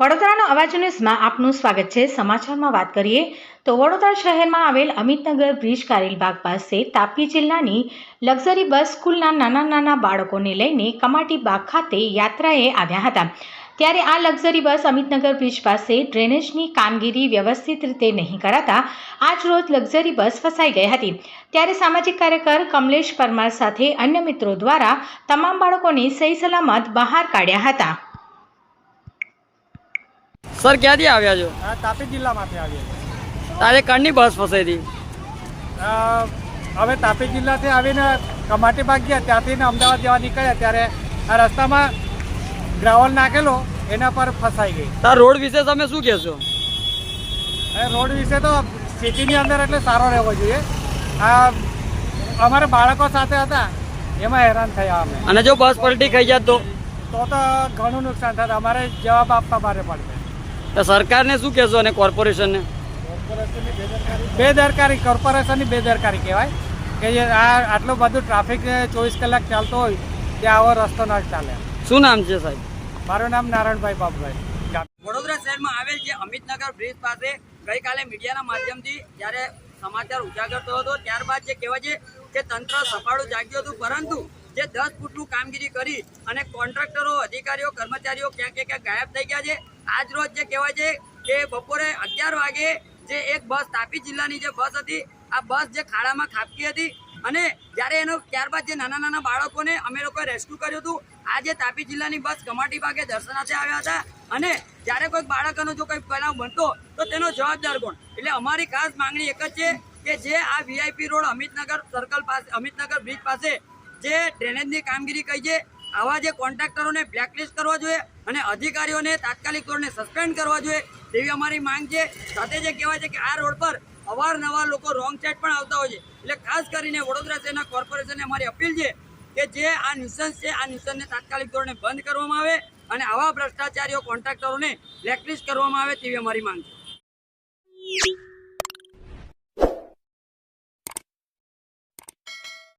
વડોદરાનો અવાજ ન્યૂઝમાં આપનું સ્વાગત છે. સમાચારમાં વાત કરીએ તો વડોદરા શહેરમાં આવેલ અમિતનગર બ્રિજ કારેલબાગ પાસે તાપી જિલ્લાની લક્ઝરી બસ સ્કૂલના નાના નાના બાળકોને લઈને કમાટી બાગ ખાતે યાત્રાએ આવ્યા હતા. ત્યારે આ લક્ઝરી બસ અમિતનગર બ્રિજ પાસે ડ્રેનેજની કામગીરી વ્યવસ્થિત રીતે નહીં કરાતા આજ રોજ લક્ઝરી બસ ફસાઈ ગઈ હતી. ત્યારે સામાજિક કાર્યકર કમલેશ પરમાર સાથે અન્ય મિત્રો દ્વારા તમામ બાળકોને સહી સલામત બહાર કાઢ્યા હતા. સર ક્યાંથી આવ્યા છો? તાપી જિલ્લામાંથી આવ્યા તારે કણની બસ ફસાઈ હતી હવે તાપી જિલ્લાથી આવીને કમાટી બાગ ગયા ત્યાંથી અમદાવાદ જવા નીકળ્યા ત્યારે આ રસ્તામાં ગ્રાવલ નાખેલો એના પર ફસાઈ ગઈ. તાર રોડ વિશે તમે શું કહેશો? રોડ વિશે તો સિટીની અંદર એટલે સારો રહેવો જોઈએ. આ અમારા બાળકો સાથે હતા એમાં હેરાન થયા અમે. અને જો બસ પલટી ખાઈ જાય તો? તો તો ઘણું નુકસાન થાય અમારે જવાબ આપવા મારે પડશે. તો સરકારને શું કહેશો અને કોર્પોરેશનને? બેદરકારી કોર્પોરેશનની બેદરકારી કહેવાય. કે જે આ આટલું બધું ટ્રાફિક ચોવીસ કલાક ચાલતો હોય તે આવો રસ્તો ન ચાલે. શું નામ છે સાહેબ? મારું નામ નારાયણભાઈ બાબુભાઈ. વડોદરા શહેરમાં આવેલ જે અમિતનગર બ્રિજ પાસે ગઈકાલે મીડિયાના માધ્યમથી જ્યારે સમાચાર ઉજાગર થયો હતો ત્યારબાદ જે કહેવાય છે કે તંત્ર સફાળું જાગ્યું હતું પરંતુ જે દસ ફૂટનું કામગીરી કરી અને કોન્ટ્રાક્ટરો, અધિકારીઓ, કર્મચારીઓ ક્યાંક ક્યાં ક્યાં ગાયબ થઈ ગયા છે, આજ રોજ જે કહેવાય છે કે બપોરે અગિયાર વાગે જે એક બસ તાપી જિલ્લાની જે બસ હતી, આ બસ જે ખાડામાં ખાબકી હતી અને જ્યારે એનો ત્યારબાદ જે નાના નાના બાળકોને અમે લોકોએ રેસ્ક્યુ કર્યું હતું આજે તાપી જિલ્લાની બસ કમાટી ભાગે દર્શનાર્થે આવ્યા હતા અને જ્યારે કોઈક બાળકોનો જો કોઈ બનાવ બનતો, તો તેનો જવાબદાર કોણ? એટલે અમારી ખાસ માંગણી એક જ છે કે જે આ વીઆઈપી રોડ અમિતનગર સર્કલ પાસે, અમિતનગર બ્રિજ પાસે જે ડ્રેનેજની કામગીરી કહી છે આવા જે કોન્ટ્રાક્ટરોને બ્લેકલિસ્ટ કરવા જોઈએ અને અધિકારીઓને તાત્કાલિક ધોરણે સસ્પેન્ડ કરવા જોઈએ, તેવી અમારી માંગ છે. સાથે જે કહેવાય છે કે આ રોડ પર અવારનવાર લોકો રોંગ સાઈડ પણ આવતા હોય છે. એટલે ખાસ કરીને વડોદરા શહેરના કોર્પોરેશનને અમારી અપીલ છે કે જે આ ન્યુસન્સ છે, આ ન્યુસન્સને તાત્કાલિક ધોરણે બંધ કરવામાં આવે અને આવા ભ્રષ્ટાચારીઓ કોન્ટ્રાક્ટરોને બ્લેકલિસ્ટ કરવામાં આવે તેવી અમારી માંગ છે.